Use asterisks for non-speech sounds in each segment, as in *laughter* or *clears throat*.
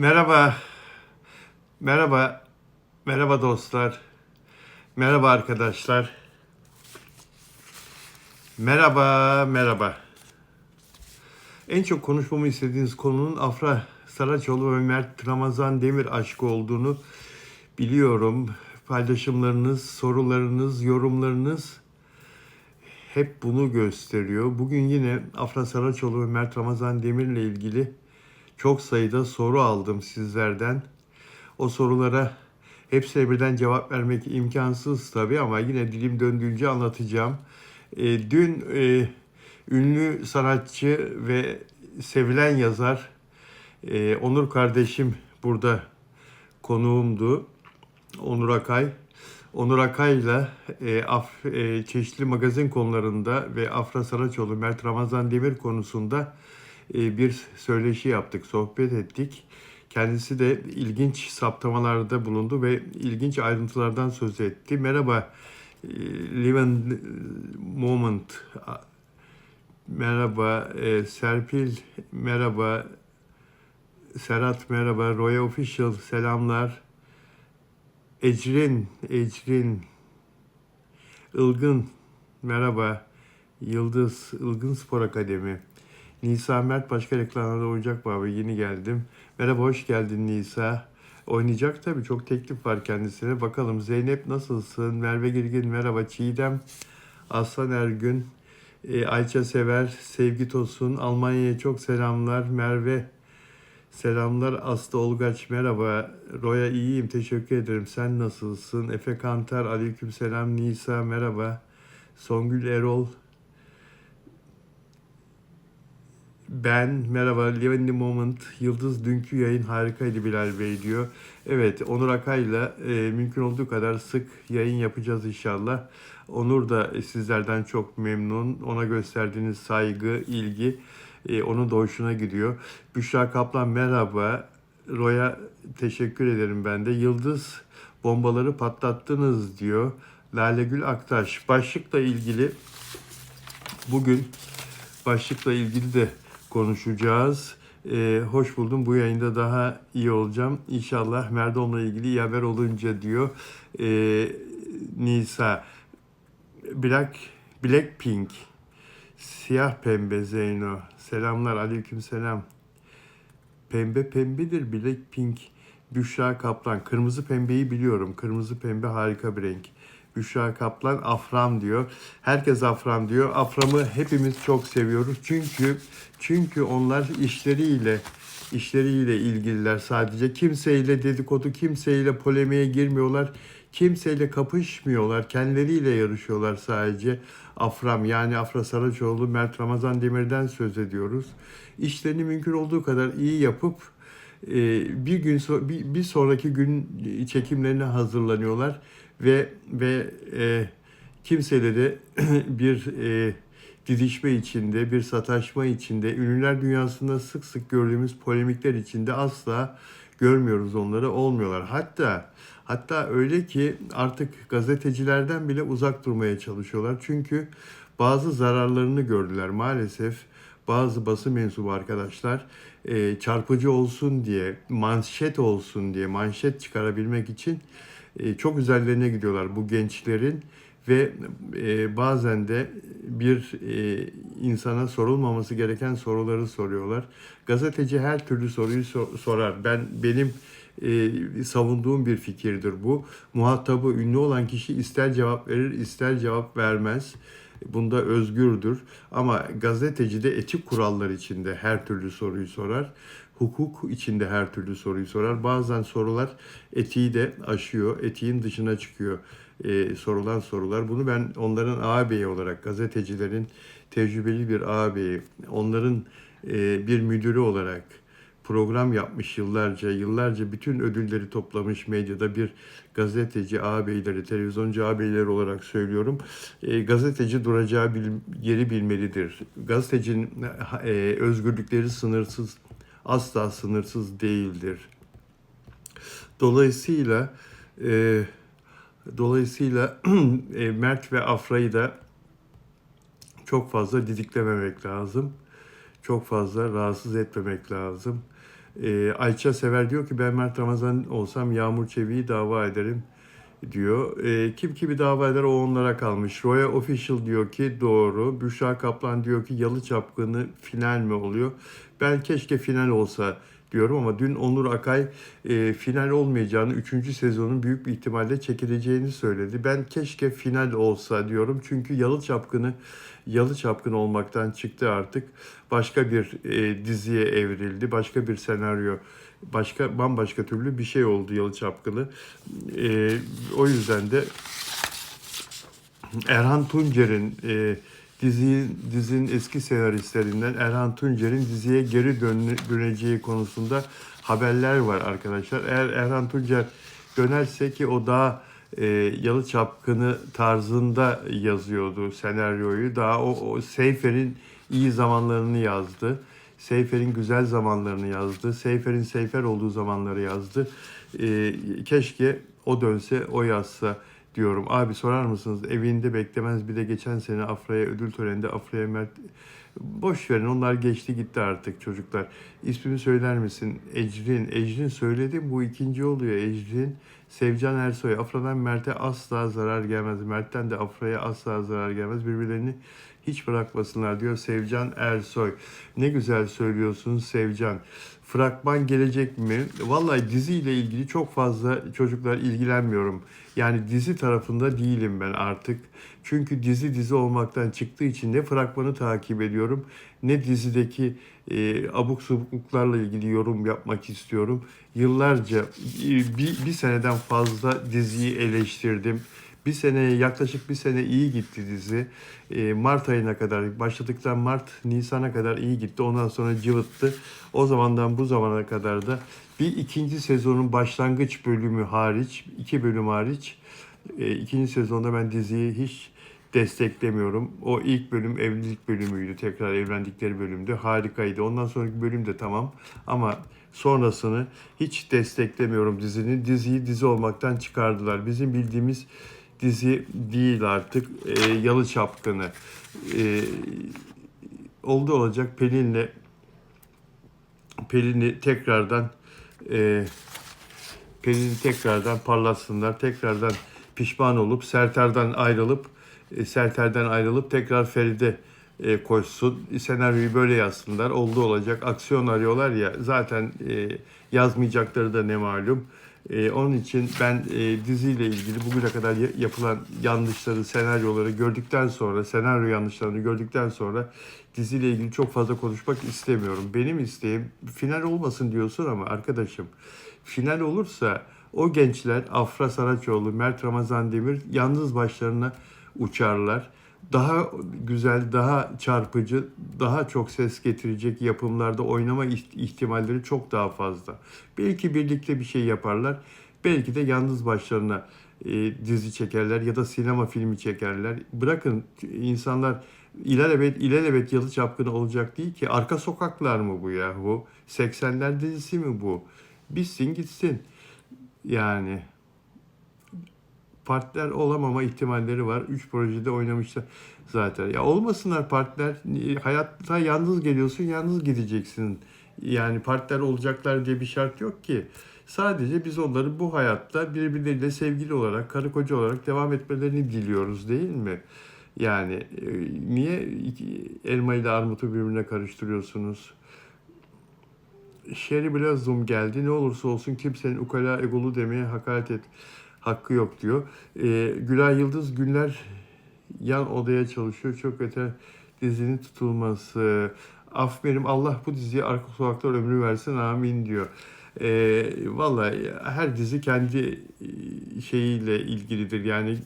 Merhaba. Merhaba. Merhaba dostlar. Merhaba arkadaşlar. Merhaba, merhaba. En çok konuşmamı istediğiniz konunun Afra Saraçoğlu ve Mert Ramazan Demir aşkı olduğunu biliyorum. Paylaşımlarınız, sorularınız, yorumlarınız hep bunu gösteriyor. Bugün yine Afra Saraçoğlu ve Mert Ramazan Demir'le ilgili çok sayıda soru aldım sizlerden. O sorulara hepsine birden cevap vermek imkansız tabii ama yine dilim döndüğünce anlatacağım. E, dün e, ünlü sanatçı ve sevilen yazar e, Onur kardeşim burada konuğumdu. Onur Akay. Onur Akay'la e, af, e, çeşitli magazin konularında ve Afra Saraçoğlu, Mert Ramazan Demir konusunda bir söyleşi yaptık, sohbet ettik. Kendisi de ilginç saptamalarda bulundu ve ilginç ayrıntılardan söz etti. Merhaba, e, Live in Moment. Merhaba, e, Serpil, merhaba, Serhat merhaba, Roya Official selamlar. Ecrin, Ecrin, Ilgın, merhaba. Yıldız, Ilgın Spor Akademi. Nisa Mert başka reklamlarda oynayacak mı abi? Yeni geldim. Merhaba, hoş geldin Nisa. Oynayacak tabii, çok teklif var kendisine. Bakalım Zeynep nasılsın? Merve Girgin, merhaba. Çiğdem, Aslan Ergün, e, Ayça Sever, Sevgi Tosun, Almanya'ya çok selamlar. Merve, Selamlar Aslı Olgaç merhaba. Roya iyiyim teşekkür ederim. Sen nasılsın? Efe Kantar aleyküm selam. Nisa merhaba. Songül Erol. Ben merhaba. Live Moment. Yıldız dünkü yayın harikaydı Bilal Bey diyor. Evet Onur Akay'la e, mümkün olduğu kadar sık yayın yapacağız inşallah. Onur da sizlerden çok memnun. Ona gösterdiğiniz saygı, ilgi e, onun da hoşuna gidiyor. Büşra Kaplan merhaba. Roya teşekkür ederim ben de. Yıldız bombaları patlattınız diyor. Lale Gül Aktaş. Başlıkla ilgili bugün başlıkla ilgili de konuşacağız. Ee, hoş buldum. Bu yayında daha iyi olacağım. İnşallah Merdon'la ilgili iyi haber olunca diyor. Ee, Nisa. Black, Blackpink. Siyah pembe Zeyno. Selamlar aleyküm selam. Pembe pembedir Blackpink. Büşra Kaplan. Kırmızı pembeyi biliyorum. Kırmızı pembe harika bir renk. Büşra Kaplan Afram diyor. Herkes Afram diyor. Afram'ı hepimiz çok seviyoruz. Çünkü çünkü onlar işleriyle işleriyle ilgililer sadece. Kimseyle dedikodu, kimseyle polemiğe girmiyorlar. Kimseyle kapışmıyorlar. Kendileriyle yarışıyorlar sadece. Afram yani Afra Saraçoğlu, Mert Ramazan Demir'den söz ediyoruz. İşlerini mümkün olduğu kadar iyi yapıp e, bir gün bir sonraki gün çekimlerine hazırlanıyorlar ve ve e, kimseyle de *clears throat* bir e, didişme içinde, bir sataşma içinde, ünlüler dünyasında sık sık gördüğümüz polemikler içinde asla görmüyoruz onları, olmuyorlar. Hatta hatta öyle ki artık gazetecilerden bile uzak durmaya çalışıyorlar. Çünkü bazı zararlarını gördüler maalesef. Bazı basın mensubu arkadaşlar e, çarpıcı olsun diye, manşet olsun diye, manşet çıkarabilmek için çok üzerlerine gidiyorlar bu gençlerin ve e, bazen de bir e, insana sorulmaması gereken soruları soruyorlar. Gazeteci her türlü soruyu sor- sorar. Ben benim e, savunduğum bir fikirdir bu. Muhatabı ünlü olan kişi ister cevap verir, ister cevap vermez. Bunda özgürdür. Ama gazeteci de etik kurallar içinde her türlü soruyu sorar. Hukuk içinde her türlü soruyu sorar. Bazen sorular etiği de aşıyor, etiğin dışına çıkıyor e, sorulan sorular. Bunu ben onların ağabeyi olarak, gazetecilerin tecrübeli bir ağabeyi, onların e, bir müdürü olarak program yapmış yıllarca, yıllarca bütün ödülleri toplamış medyada bir gazeteci ağabeyleri, televizyoncu ağabeyleri olarak söylüyorum. E, gazeteci duracağı bil, yeri bilmelidir. Gazetecinin e, özgürlükleri sınırsız, asla sınırsız değildir. Dolayısıyla e, dolayısıyla *clears throat* e, Mert ve Afra'yı da çok fazla didiklememek lazım. Çok fazla rahatsız etmemek lazım. Ee, Ayça Sever diyor ki ben Mert Ramazan olsam Yağmur Çevik'i dava ederim diyor. Ee, kim kimi dava eder o onlara kalmış. Roya Official diyor ki doğru. Büşra Kaplan diyor ki Yalı Çapkını final mi oluyor? Ben keşke final olsa diyorum ama dün Onur Akay e, final olmayacağını, 3. sezonun büyük bir ihtimalle çekileceğini söyledi. Ben keşke final olsa diyorum çünkü Yalı Çapkını Yalı Çapkını olmaktan çıktı artık. Başka bir e, diziye evrildi, başka bir senaryo, başka bambaşka türlü bir şey oldu Yalı Çapkını. E, o yüzden de Erhan Tuncer'in e, dizi, dizinin eski senaristlerinden Erhan Tuncer'in diziye geri dön, döneceği konusunda haberler var arkadaşlar. Eğer Erhan Tuncer dönerse ki o daha e, Yalı Çapkını tarzında yazıyordu senaryoyu. Daha o, o Seyfer'in iyi zamanlarını yazdı. Seyfer'in güzel zamanlarını yazdı. Seyfer'in Seyfer olduğu zamanları yazdı. E, keşke o dönse, o yazsa diyorum. Abi sorar mısınız evinde beklemez bir de geçen sene Afra'ya ödül töreninde Afra'ya Mert boş verin onlar geçti gitti artık çocuklar. İsmini söyler misin? Ecrin. Ecrin söyledim bu ikinci oluyor Ecrin. Sevcan Ersoy. Afra'dan Mert'e asla zarar gelmez. Mert'ten de Afra'ya asla zarar gelmez. Birbirlerini hiç bırakmasınlar diyor Sevcan Ersoy. Ne güzel söylüyorsun Sevcan. Fragman gelecek mi? Vallahi diziyle ilgili çok fazla çocuklar ilgilenmiyorum. Yani dizi tarafında değilim ben artık. Çünkü dizi dizi olmaktan çıktığı için ne fragmanı takip ediyorum ne dizideki e, abuk subukluklarla ilgili yorum yapmak istiyorum. Yıllarca e, bir, bir seneden fazla diziyi eleştirdim. Bir sene yaklaşık bir sene iyi gitti dizi. E, Mart ayına kadar başladıktan Mart Nisan'a kadar iyi gitti. Ondan sonra cıvıttı. O zamandan bu zamana kadar da bir ikinci sezonun başlangıç bölümü hariç, iki bölüm hariç e, ikinci sezonda ben diziyi hiç desteklemiyorum. O ilk bölüm evlilik bölümüydü. Tekrar evlendikleri bölümdü. Harikaydı. Ondan sonraki bölüm de tamam. Ama sonrasını hiç desteklemiyorum dizinin. Diziyi dizi olmaktan çıkardılar. Bizim bildiğimiz dizi değil artık. E, Yalı Çapkını. E, oldu olacak Pelin'le Pelin'i tekrardan e, Pelin'i tekrardan parlatsınlar. Tekrardan pişman olup Serter'den ayrılıp e, Serter'den ayrılıp tekrar Feride e, koşsun. Senaryoyu böyle yazsınlar. Oldu olacak. Aksiyon arıyorlar ya. Zaten e, yazmayacakları da ne malum. E, onun için ben e, diziyle ilgili bugüne kadar ya- yapılan yanlışları, senaryoları gördükten sonra, senaryo yanlışlarını gördükten sonra diziyle ilgili çok fazla konuşmak istemiyorum. Benim isteğim final olmasın diyorsun ama arkadaşım final olursa o gençler Afra Saraçoğlu, Mert Ramazan Demir yalnız başlarına uçarlar. Daha güzel, daha çarpıcı, daha çok ses getirecek yapımlarda oynama iht- ihtimalleri çok daha fazla. Belki birlikte bir şey yaparlar. Belki de yalnız başlarına e, dizi çekerler ya da sinema filmi çekerler. Bırakın insanlar ilelebet ilelebet yalı çapkını olacak değil ki. Arka sokaklar mı bu ya bu? 80'ler dizisi mi bu? Bitsin gitsin. Yani partner olamama ihtimalleri var. Üç projede oynamışlar zaten. Ya olmasınlar partner. Hayatta yalnız geliyorsun, yalnız gideceksin. Yani partner olacaklar diye bir şart yok ki. Sadece biz onları bu hayatta birbirleriyle sevgili olarak, karı koca olarak devam etmelerini diliyoruz değil mi? Yani e, niye elma ile armutu birbirine karıştırıyorsunuz? Sherry zoom geldi. Ne olursa olsun kimsenin ukala egolu demeye hakaret et hakkı yok diyor. Ee, Gülay Yıldız günler yan odaya çalışıyor. Çok öte dizinin tutulması. Af benim Allah bu diziye arka sokaklar ömrü versin amin diyor. Ee, vallahi her dizi kendi e, şeyiyle ilgilidir. Yani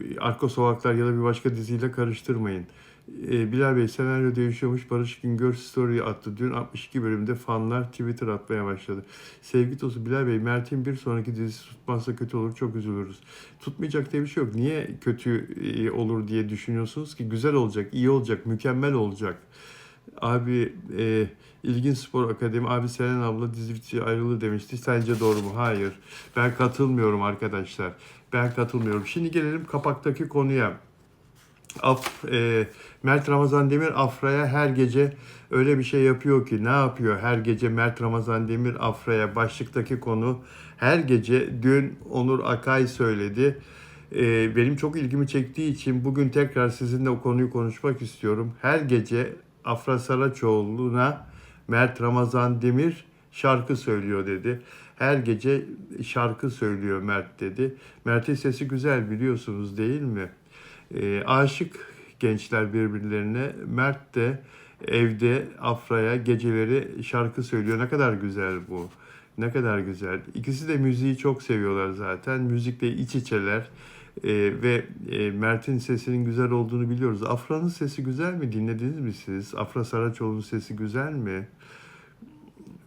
e, arka sokaklar ya da bir başka diziyle karıştırmayın. Ee, Bilal Bey senaryo değişiyormuş. Barış Güngör story attı. Dün 62 bölümde fanlar Twitter atmaya başladı. Sevgi dostu Bilal Bey, Mert'in bir sonraki dizisi tutmazsa kötü olur, çok üzülürüz. Tutmayacak diye bir şey yok. Niye kötü e, olur diye düşünüyorsunuz ki? Güzel olacak, iyi olacak, mükemmel olacak. Abi e, İlgin Spor Akademi, abi Selen abla dizi bitiyor ayrılır demişti. Sence doğru mu? Hayır. Ben katılmıyorum arkadaşlar. Ben katılmıyorum. Şimdi gelelim kapaktaki konuya. Af, e, Mert Ramazan Demir Afra'ya her gece öyle bir şey yapıyor ki ne yapıyor her gece Mert Ramazan Demir Afra'ya başlıktaki konu her gece dün Onur Akay söyledi. E, benim çok ilgimi çektiği için bugün tekrar sizinle o konuyu konuşmak istiyorum. Her gece Afra Saraçoğlu'na Mert Ramazan Demir şarkı söylüyor dedi. Her gece şarkı söylüyor Mert dedi. Mert'in sesi güzel biliyorsunuz değil mi? E, aşık gençler birbirlerine. Mert de evde Afra'ya geceleri şarkı söylüyor. Ne kadar güzel bu. Ne kadar güzel. İkisi de müziği çok seviyorlar zaten. Müzikle iç içeler. E, ve e, Mert'in sesinin güzel olduğunu biliyoruz. Afra'nın sesi güzel mi? Dinlediniz mi siz? Afra Saraçoğlu'nun sesi güzel mi?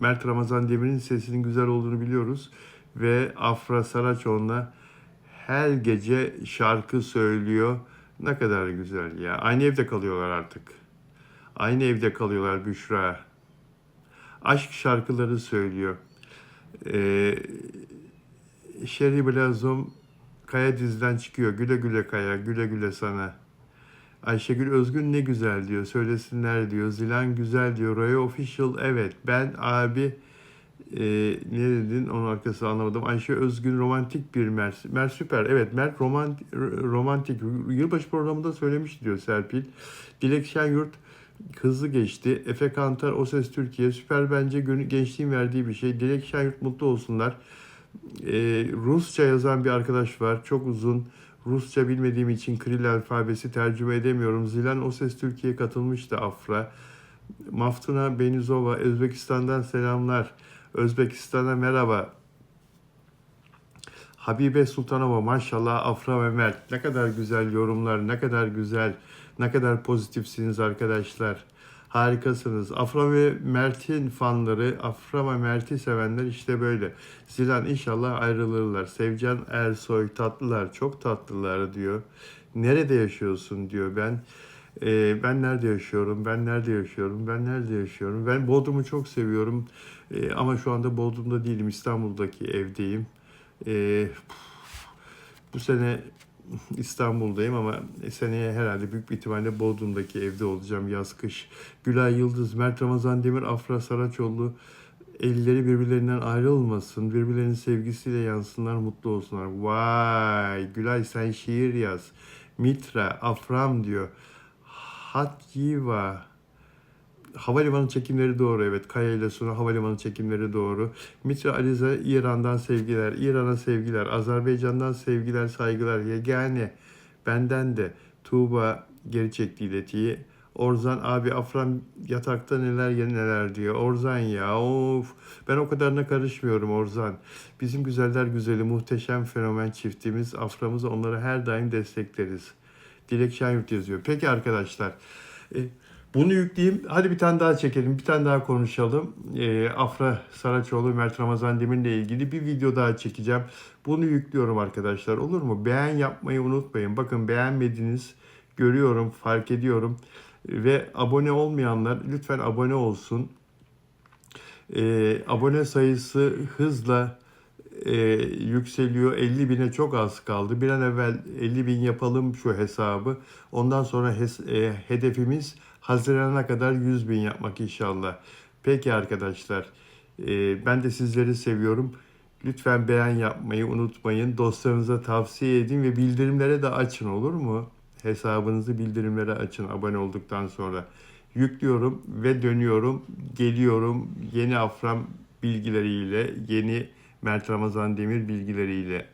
Mert Ramazan Demir'in sesinin güzel olduğunu biliyoruz. Ve Afra Saraçoğlu'na her gece şarkı söylüyor. Ne kadar güzel ya. Aynı evde kalıyorlar artık. Aynı evde kalıyorlar Büşra. Aşk şarkıları söylüyor. Ee, Şeri Blazom Kaya dizden çıkıyor. Güle güle Kaya, güle güle sana. Ayşegül Özgün ne güzel diyor. Söylesinler diyor. Zilan güzel diyor. Roya Official evet. Ben abi e, ne dedin onun arkası anlamadım. Ayşe Özgün romantik bir Mert. Mert süper. Evet Mert romantik, romantik. Yılbaşı programında söylemiş diyor Serpil. Dilek Şenyurt hızlı geçti. Efe Kantar, O Ses Türkiye. Süper bence gençliğin verdiği bir şey. Dilek Şenyurt mutlu olsunlar. Ee, Rusça yazan bir arkadaş var. Çok uzun. Rusça bilmediğim için Kiril alfabesi tercüme edemiyorum. Zilan O Ses Türkiye katılmıştı Afra. Maftuna Benizova, Özbekistan'dan selamlar. Özbekistan'a merhaba. Habibe Sultanova maşallah Afra ve Mert. Ne kadar güzel yorumlar, ne kadar güzel, ne kadar pozitifsiniz arkadaşlar. Harikasınız. Afra ve Mert'in fanları, Afra ve Mert'i sevenler işte böyle. Zilan inşallah ayrılırlar. Sevcan Ersoy tatlılar, çok tatlılar diyor. Nerede yaşıyorsun diyor ben. e, ben nerede yaşıyorum, ben nerede yaşıyorum, ben nerede yaşıyorum. Ben Bodrum'u çok seviyorum. E, ama şu anda Bodrum'da değilim, İstanbul'daki evdeyim. E, bu sene İstanbul'dayım ama seneye herhalde büyük bir ihtimalle Bodrum'daki evde olacağım yaz kış. Gülay Yıldız, Mert Ramazan Demir, Afra Saraçoğlu elleri birbirlerinden ayrılmasın. Birbirlerinin sevgisiyle yansınlar, mutlu olsunlar. Vay Gülay sen şiir yaz. Mitra, Afram diyor. Hatyiva. Havalimanı çekimleri doğru evet. Kaya ile sonra havalimanı çekimleri doğru. Mitra Alize İran'dan sevgiler. İran'a sevgiler. Azerbaycan'dan sevgiler, saygılar. Yegane benden de. Tuğba geri çekti iletiyi. Orzan abi Afram yatakta neler ya neler diyor. Orzan ya of. Ben o kadarına karışmıyorum Orzan. Bizim güzeller güzeli muhteşem fenomen çiftimiz Aframız onları her daim destekleriz. Dilek Şenyurt yazıyor. Peki arkadaşlar. e, bunu yükleyeyim. Hadi bir tane daha çekelim. Bir tane daha konuşalım. E, Afra Saraçoğlu, Mert Ramazan Demir'le ilgili bir video daha çekeceğim. Bunu yüklüyorum arkadaşlar. Olur mu? Beğen yapmayı unutmayın. Bakın beğenmediniz. Görüyorum, fark ediyorum. Ve abone olmayanlar lütfen abone olsun. E, abone sayısı hızla e, yükseliyor. 50 bine çok az kaldı. Bir an evvel 50 bin yapalım şu hesabı. Ondan sonra hes- e, hedefimiz Haziran'a kadar 100 bin yapmak inşallah. Peki arkadaşlar. e, ben de sizleri seviyorum. Lütfen beğen yapmayı unutmayın. Dostlarınıza tavsiye edin ve bildirimlere de açın olur mu? Hesabınızı bildirimlere açın abone olduktan sonra. Yüklüyorum ve dönüyorum. Geliyorum yeni Afram bilgileriyle, yeni Mert Ramazan Demir bilgileriyle.